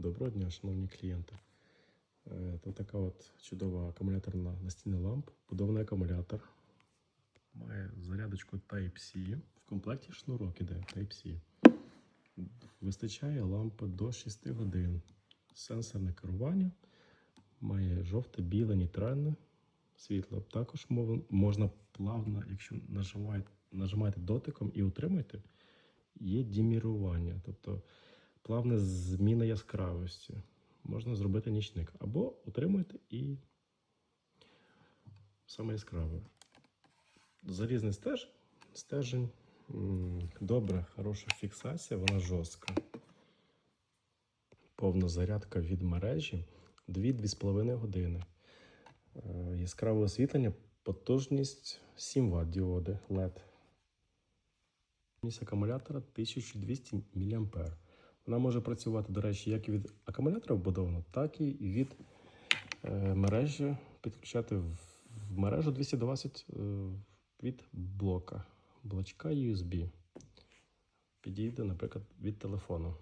Доброго дня, шановні клієнти. Е, Тут така от чудова акумуляторна настільна лампа, будований акумулятор. Має зарядочку Type-C. В комплекті шнурок іде Type-C. Вистачає лампи до 6 годин. Сенсорне керування. Має жовте, біле, нейтральне світло. Також можна плавно, якщо нажимаєте, нажимаєте дотиком і утримуєте, є дімірування. Тобто плавна зміна яскравості. Можна зробити нічник. Або утримуєте і саме яскраве. Залізний стеж, стежень. м, Добра, хороша фіксація, вона жорстка. Повна зарядка від мережі 2-2,5 години. Е, Яскраве освітлення, потужність 7 Вт діоди LED. Акумулятора 1200 мА. Вона може працювати, до речі, як від акумулятора вбудовано, так і від е, мережі підключати в, мережу 220 е, від блока, блочка USB. Підійде, наприклад, від телефону.